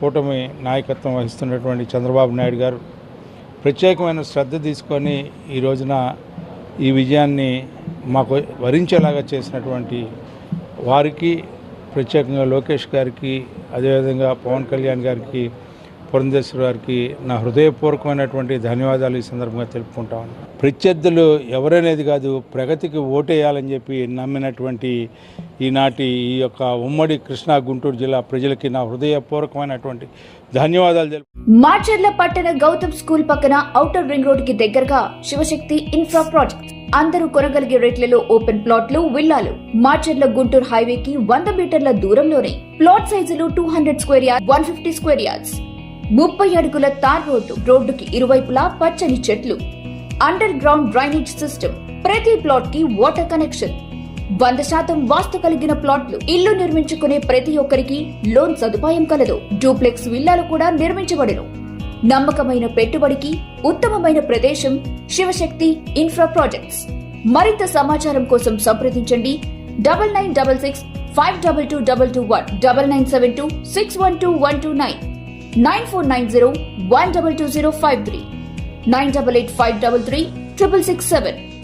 కూటమి నాయకత్వం వహిస్తున్నటువంటి చంద్రబాబు నాయుడు గారు ప్రత్యేకమైన శ్రద్ధ తీసుకొని ఈ రోజున ఈ విజయాన్ని మాకు వరించేలాగా చేసినటువంటి వారికి ప్రత్యేకంగా లోకేష్ గారికి అదేవిధంగా పవన్ కళ్యాణ్ గారికి పురంధేశ్వరి గారికి నా హృదయపూర్వకమైనటువంటి ధన్యవాదాలు ఈ సందర్భంగా తెలుపుకుంటా ఉన్నాను. ప్రత్యర్థులు ఎవరనేది కాదు ప్రగతికి ఓటేయాలని చెప్పి నమ్మినటువంటి ఈనాటి ఈ యొక్క ఉమ్మడి కృష్ణా గుంటూరు జిల్లా ప్రజలకి నా హృదయపూర్వకమైనటువంటి ధన్యవాదాలు తెలుపు మార్చర్ల పట్టణ గౌతమ్ స్కూల్ పక్కన ఔటర్ రింగ్ రోడ్కి దగ్గరగా శివశక్తి ఇన్ఫ్రా ప్రాజెక్ట్. అందరూ కొనగలిగే రేట్లలో ఓపెన్ ప్లాట్లు విల్లాలు. మార్చర్ల గుంటూరు హైవేకి వంద మీటర్ల దూరంలోనే. ప్లాట్ సైజులు two hundred square yard one fifty square yards. ముప్పై అడుగుల తార్ రోడ్డు రోడ్డుకి ఇరువైపులా పచ్చని చెట్లు. అండర్ గ్రౌండ్ డ్రైనేజ్ సిస్టమ్ ప్రతి ప్లాట్కి వాటర్ కనెక్షన్ వంద శాతం వాస్తు కలిగిన ప్లాట్లు ఇల్లు నిర్మించుకునే ప్రతి ఒక్కరికి లోన్ సదుపాయం కలదు. డూప్లెక్స్ విల్లాలు కూడా నిర్మించబడును. నమ్మకమైన పెట్టుబడికి ఉత్తమమైన ప్రదేశం శివశక్తి ఇన్ఫ్రా ప్రాజెక్ట్స్ మరింత సమాచారం కోసం సంప్రదించండి. Double nine double six five double two double two one double nine seven two six one two one two nine 9490 12253 988533